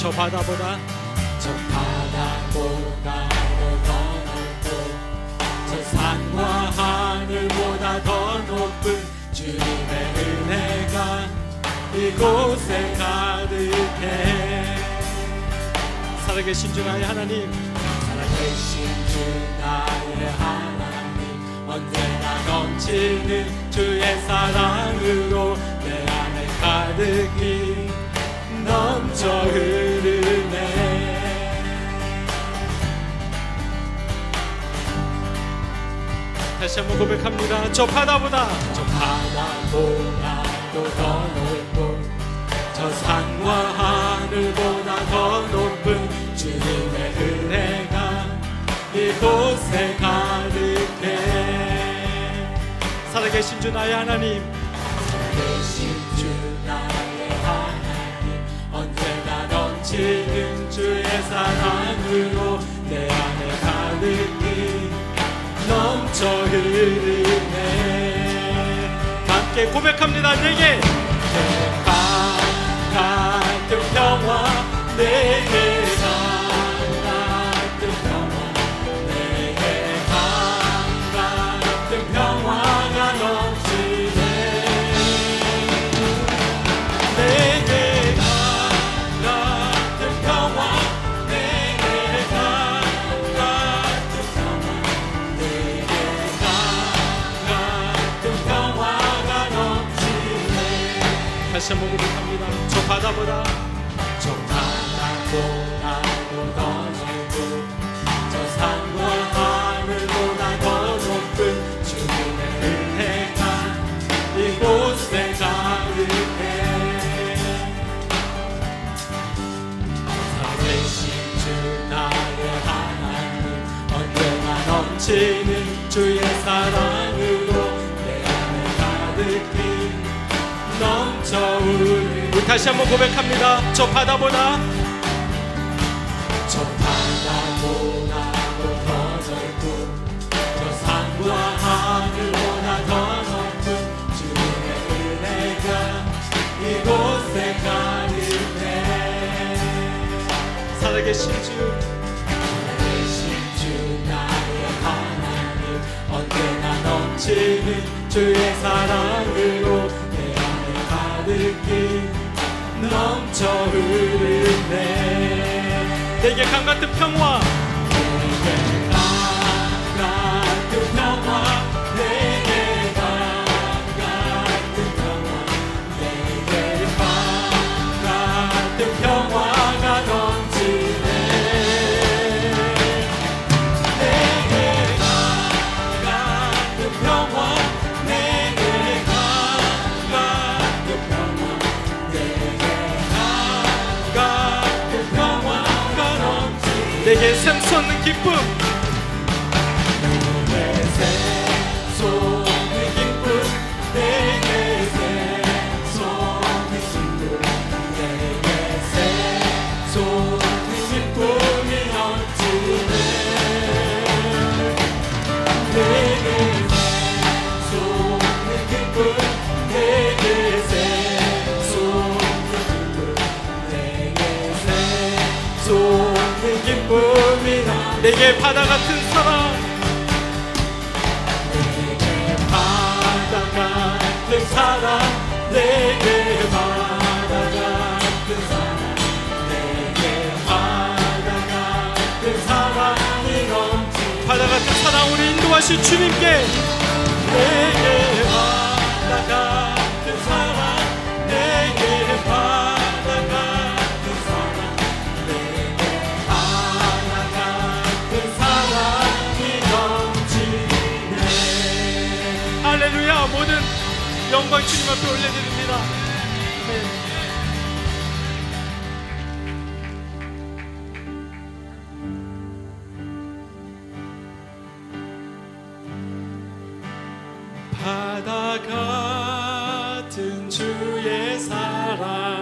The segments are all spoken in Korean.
저 바다보다. 저 바다보다 더 넓고 저 산과 하늘보다 더 높은 주님의 은혜가 이곳에 가득해. 살아계신 주 나의 하나님. 살아계신 주 나의 하나님 언제나 넘치는 주의 사랑으로 내 안에 가득히 다시 한번 고백합니다. 저 바다보다. 저 바다보다도 더 넓고 저 산과 하늘보다 더 높은 주님의 은혜가 이곳에 가득해. 살아계신 주 나의 하나님. 계신 주 나의 하나님 언제나 넘치는 주의 사랑으로 내 안에 가득히 넘쳐 흐르네. 함께 고백합니다 내게. 같은 평화 내게 저 다시 한번 고백합니다. 저 바다보다. 저 바다보다도 더 넓고 저 산과 하늘보다 더 높은 주님의 은혜가 이곳에 가득해. 살아계신 주. 계신 주 나의 하나님 언제나 넘치는 주의 사랑으로 넘쳐 흐르네. 내게 강 같은 평화 내게 샘솟는 기쁨 내게 바다 같은 사랑. 내게 바다 같은 사랑. 내게 바다 같은 사랑. 내게 바다 같은 사랑이 넘치 바다 같은 사랑 우리 인도하신 주님께. 내게 영광 주님 앞에 올려드립니다 네. 바다 같은 주의 사랑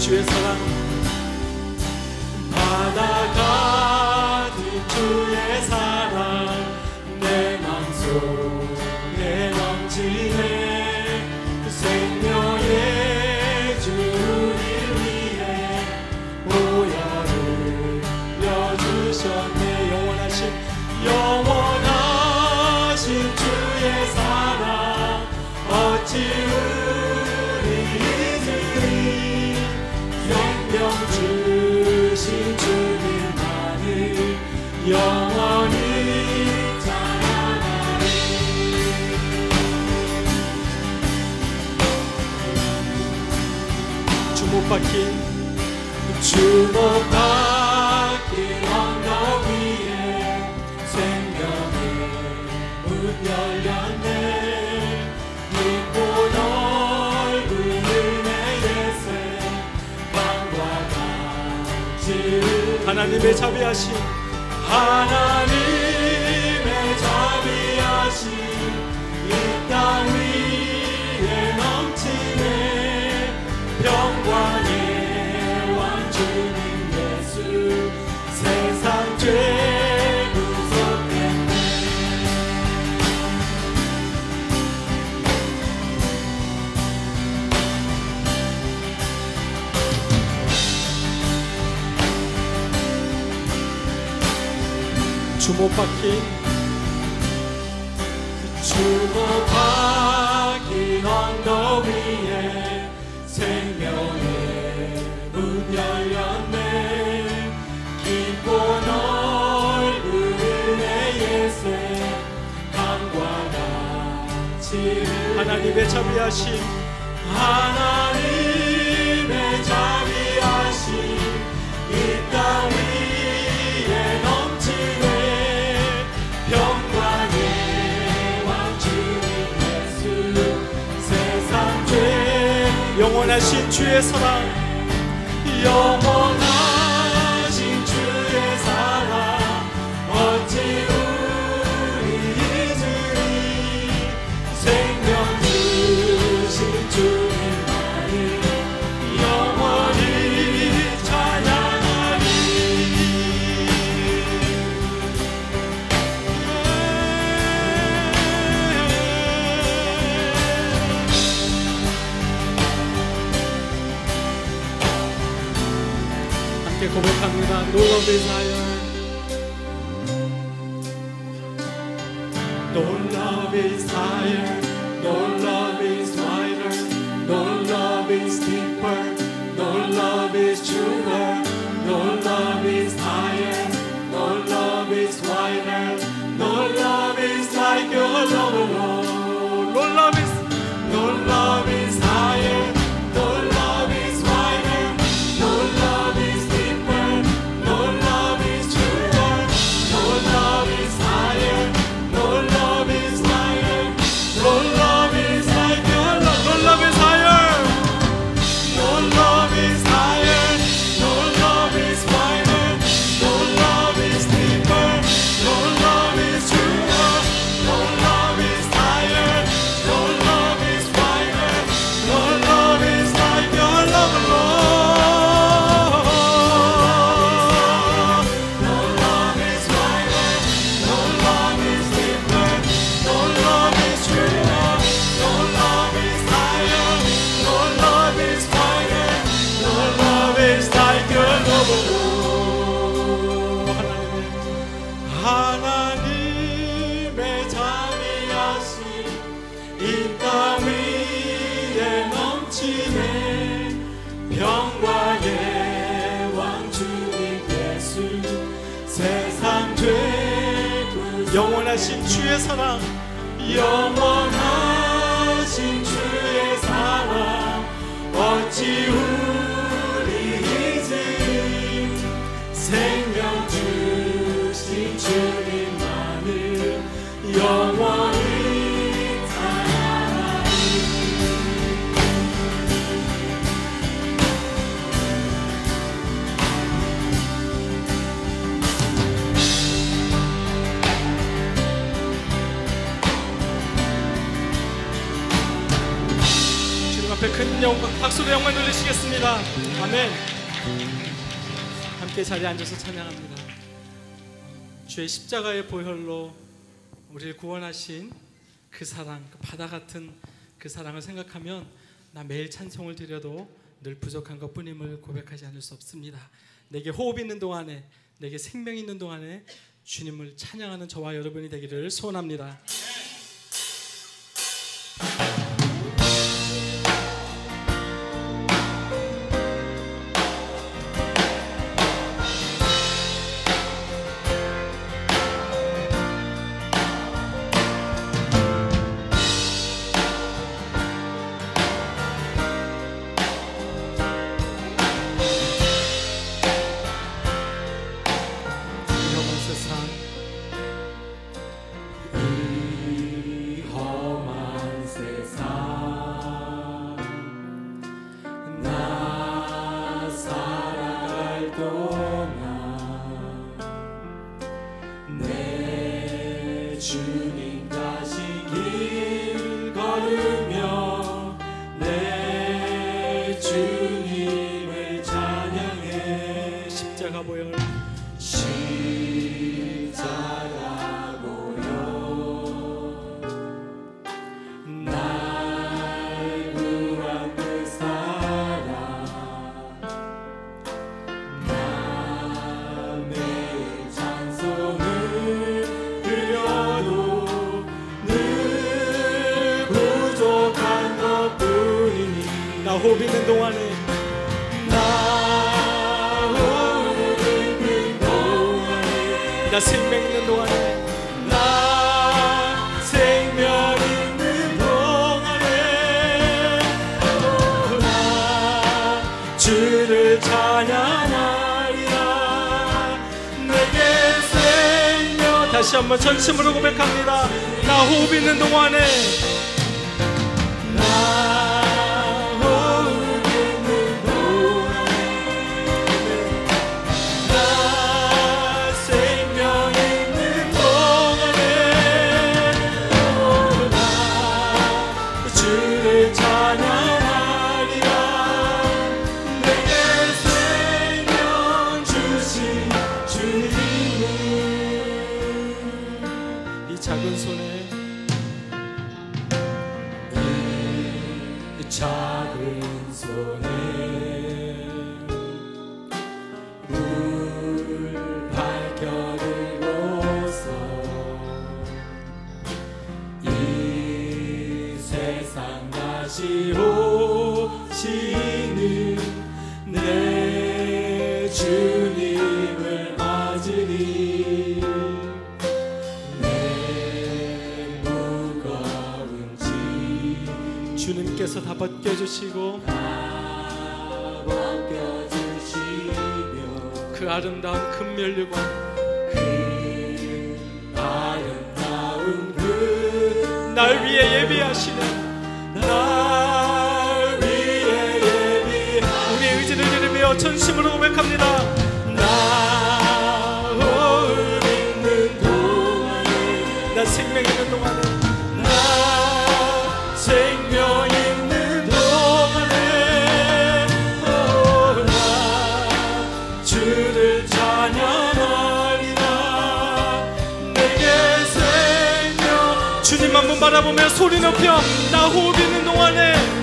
주의 사랑. 바다 같은 그 주의 사랑. 내 맘속 뜻밖의 주목하길 언덕 위에 생명의 문 열렸네. 깊고 넓은 은혜의 새 방과 같이 하나님의 자비하신 하나님 주목받기. 그 주목받기 언덕 위에 생명의 문 열렸네. 깊고 넓은 은혜의 강과 같이. 하나님의 자비하심. 하나님의 자비 대신 주의 사랑 영원 don't always tire. 주의 사랑 영원. 주여 박수로 영광 돌리시겠습니다. 아멘. 함께 자리에 앉아서 찬양합니다. 주의 십자가의 보혈로 우리를 구원하신 그 사랑, 그 바다 같은 그 사랑을 생각하면 나 매일 찬송을 드려도 늘 부족한 것뿐임을 고백하지 않을 수 없습니다. 내게 호흡 있는 동안에 내게 생명 있는 동안에 주님을 찬양하는 저와 여러분이 되기를 소원합니다. 나 호흡 있는 동안에. 나 오는 동안에. 나 생명 있는 동안에. 나 생명 있는 동안에. 나 주를 찬양하리라. 내게 생명. 다시 한번 전심으로 고백합니다. 나 호흡 있는 동안에 작은 손에 주님께서 다 벗겨주시고 벗겨주시며 그 아름다운 금면류관 그 아름다운 그 날 위해 예비하시는 날 위해 예비 우리 의지를 드리며 전심으로 고백합니다. 나 생명 있는 동안에 바라보며 소리 높여 나 호흡 있는 동안에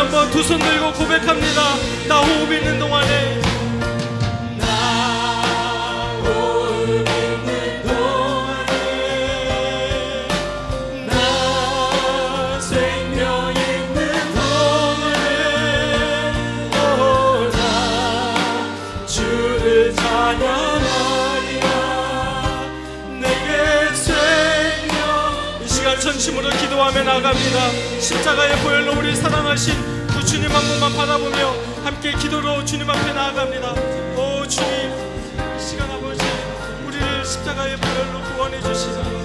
한번 두 손 들고 고백합니다. 나 호흡 있는 동안에 전심으로 기도하며 나갑니다. 십자가의 보혈로 우리 사랑하신 그 주님 한 분만 바라보며 함께 기도로 주님 앞에 나아갑니다. 오 주님, 이 시간 아버지 우리를 십자가의 보혈로 구원해 주시사